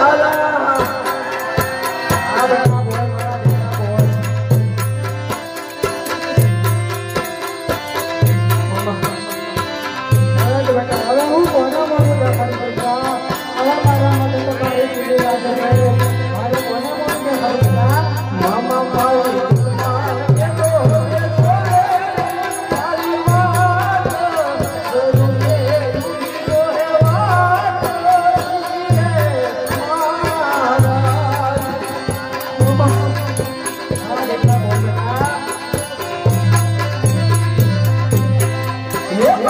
Hello.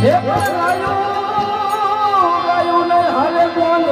Yeah, brother.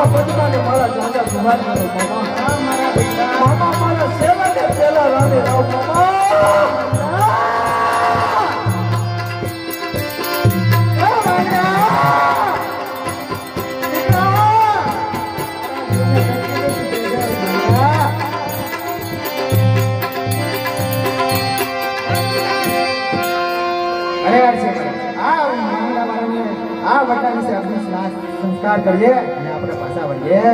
મામા બદલાને મારા જાજા સુભાજી મામા મામા મારા સેવા ને આ વટા વિશે આપણે સંસ્કાર કરીએ અને આપણે પાછા વળીએ.